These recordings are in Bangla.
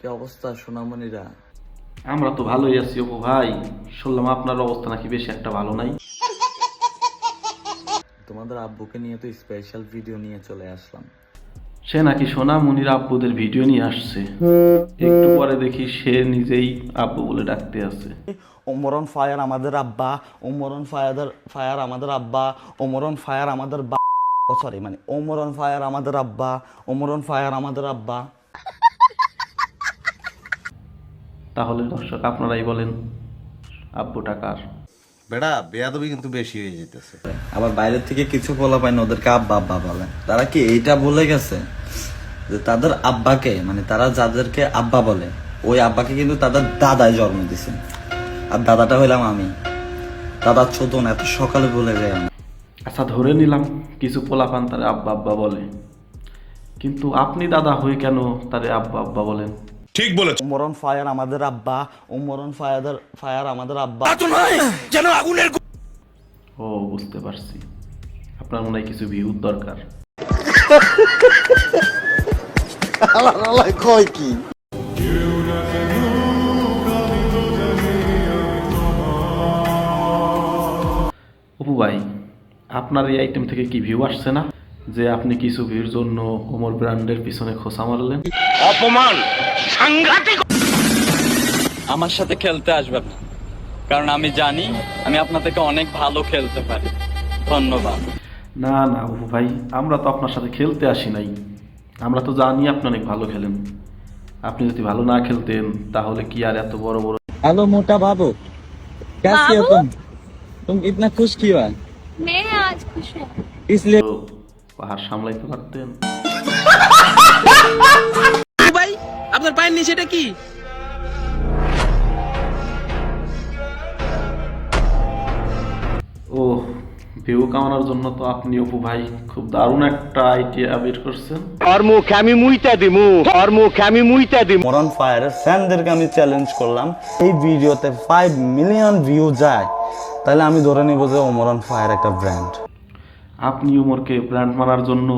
কি অবস্থা সোনামণিরা? আমরা তো ভালোই আছি অপু ভাই। শুনলাম আপনার অবস্থা নাকি বেশি একটা ভালো নাই। তোমাদের আব্বুকে নিয়ে তো স্পেশাল ভিডিও নিয়ে চলে আসলাম। সে নাকি সোনা মুনির আব্বুদের ভিডিও নিয়ে আসছে। একটু পরে দেখি সে নিজেই আব্বু বলে ডাকতে আছে। ওমরন ফায়ার আমাদের আব্বা ওমরন ফায়ার ফায়ার আমাদের আব্বা ওমরন ফায়ার আমাদের বা ও সরি মানে ওমরন ফায়ার আমাদের আব্বা ওমরন ফায়ার আমাদের আব্বা। তাহলে দর্শক আপনারাই বলেন আব্বু টাকার বেড়া বেয়াদবি কিন্তু বেশি হয়ে যেতেছে আবার বাইরের থেকে কিছু বলা পায় না ওদেরকে আব্বা আব্বা বলে। তারা কি এইটা বলে গেছে? যে তাদের আব্বাকে মানে তারা যাদেরকে আব্বা বলে ওই আব্বাকে কিন্তু তাদের দাদাই জন্ম দিছে। আর দাদাটা হইলাম আমি। দাদা ছোট না এত সকালে বলে যায় আমি। আচ্ছা ধরে নিলাম কিছু পোলাপান তারে আব্বা আব্বা বলে। কিন্তু আপনি দাদা হয়ে কেন তারে আব্বা আব্বা বলেন? ওমরন ফায়ার আমাদের আব্বা ওমরন ফায়ার ফায়ার আমাদের আব্বা। তো নয় যেন আগুনের ও বুঝতে পারছি। আপনার মনে হয় কিছু ভিউর দরকার। কয় কি? অপু ভাই আপনার এই আইটেম থেকে কি ভিউ আসছে না? যে আপনি কিছু ভিউর জন্য ওমর ব্র্যান্ডের পিছনে খোসা মারলেন আমার সাথে খেলতে আসবেন না কারণ আমি জানি আমি আপনার থেকে অনেক ভালো খেলতে পারি ধন্যবাদ না না অপু ভাই আমরা তো আপনার সাথে খেলতে আসি নাই আমরা তো জানি আপনি অনেক ভালো খেলেন আপনি যদি ভালো না খেলতেন তাহলে কি আর এত বড় বড় हेलो मोटा बाबू कैसी हो बाबू? तुम तुम इतना खुश क्यों है मैं आज खुश हूँ इसलिए পাহাড় সামলাইতে পারতেন। ভাই আপনার পায়ের নিচে এটা কি? ও ভিউ কামানোর জন্য তো আপনি অপু ভাই খুব দারুণ একটা আইডিয়া বের করছেন। মরন ফায়ারের ফ্যানদেরকে আমি চ্যালেঞ্জ করলাম। এই ভিডিওতে ফাইভ মিলিয়ন ভিউ যায়। তাহলে আমি ধরে নিব যে ওমরন ফায়ার একটা ব্র্যান্ড আপনি ওমরকে ব্র্যান্ড মারার জন্য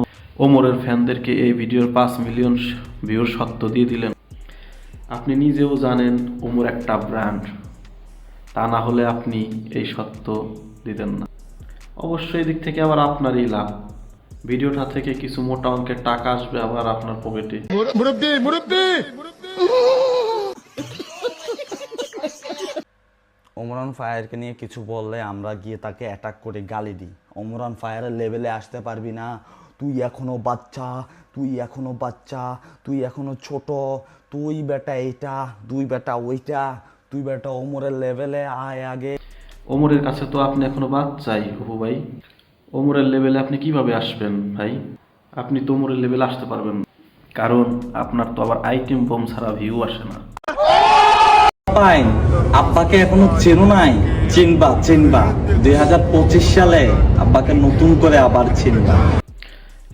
ওমরের ফ্যানদেরকে এই ভিডিওর পাঁচ মিলিয়ন ভিউর সত্য দিয়ে দিলেন। আপনি নিজেও জানেন ওমর একটা ব্র্যান্ড। তা না হলে আপনি এই সত্য দিতেন না। অবশ্যই এদিক থেকে আবার আপনারই লাভ। ভিডিওটা থেকে কিছু মোটা অঙ্কের টাকা আসবে আবার আপনার পকেটে। ওমরান ফায়ারকে নিয়ে কিছু বললে আমরা গিয়ে তাকে অ্যাটাক করে গালি দিই। অমরান ফায়ারের লেভেলে আসতে পারবি না। তুই এখনও বাচ্চা তুই এখনও বাচ্চা তুই এখনও ছোট তুই বেটা এইটা তুই বেটা ওইটা তুই বেটা ওমরের লেভেলে আয় আগে। ওমরের কাছে তো আপনি এখনও বাচ্চাই হবু ভাই। ওমরের লেভেলে আপনি কীভাবে আসবেন ভাই? আপনি তো ওমরের লেভেলে আসতে পারবেন কারণ আপনার তো আবার আইটেম বম ছাড়া ভিউ আসে না। আব্বাকে এখনও চেনো নাই। চিনবা চিনবা। দুই হাজার পঁচিশ সালে আব্বাকে নতুন করে আবার চিনবা।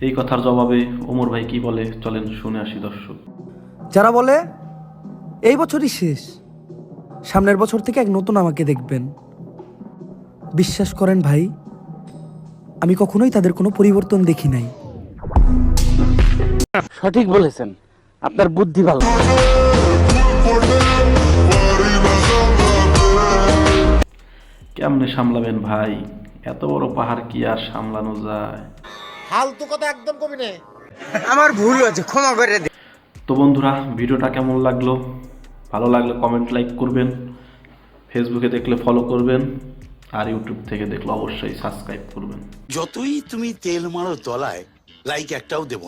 এই কথার জবাবে ওমর ভাই কি বলে? চলেন শুনে আসি দর্শক। যারা বলে এই বছরই শেষ। সামনের বছর থেকে এক নতুন আমাকে দেখবেন। বিশ্বাস করেন ভাই আমি কখনোই তাদের কোনো পরিবর্তন দেখি নাই। সঠিক বলেছেন। আপনার বুদ্ধি ভালো। কেমনে সামলাবেন ভাই? এত বড় পাহাড় কি আর সামলানো যায়? আমার ভুল হয়েছে ক্ষমা করে দে। তো বন্ধুরা ভিডিওটা কেমন লাগল? ভালো লাগলে কমেন্ট লাইক করবেন ফেসবুকে দেখলে ফলো করবেন আর ইউটিউব থেকে দেখলে অবশ্যই সাবস্ক্রাইব করবেন। যতই তুমি তেল মারো তলায় লাইক একটাও দেব না।